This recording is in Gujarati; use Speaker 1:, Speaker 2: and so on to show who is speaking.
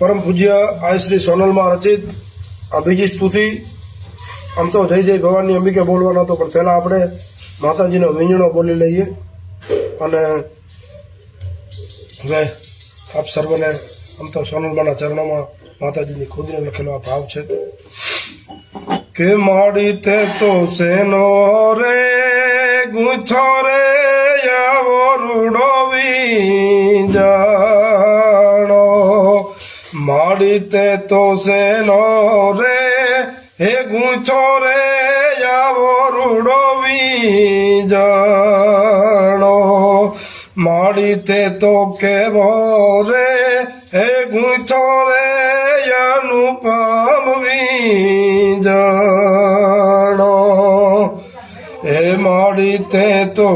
Speaker 1: પરમ પૂજ્ય આય શ્રી સોનલમાં રચિત આ બીજી સ્તુતિ, આમ તો જય જય ભવાની અંબિકે બોલવાનો હતો પણ પહેલાં આપણે માતાજીનો વીંજણો બોલી લઈએ. અને હવે આપ સર્વને, આમ તો સોનલમાના ચરણોમાં માતાજીની ખુદને લખેલો આ ભાવ છે. કે માડી તે તો સેનો રે, ગુથો રે આવો રૂડો જાણો માડી તે તો સેનો રે, હે ગુંથો રે, આવો રૂડો જાણો માડી તે તો કેવો રે, હે ગુંથો રે, અનુપમ જાણો હે માડી તે તો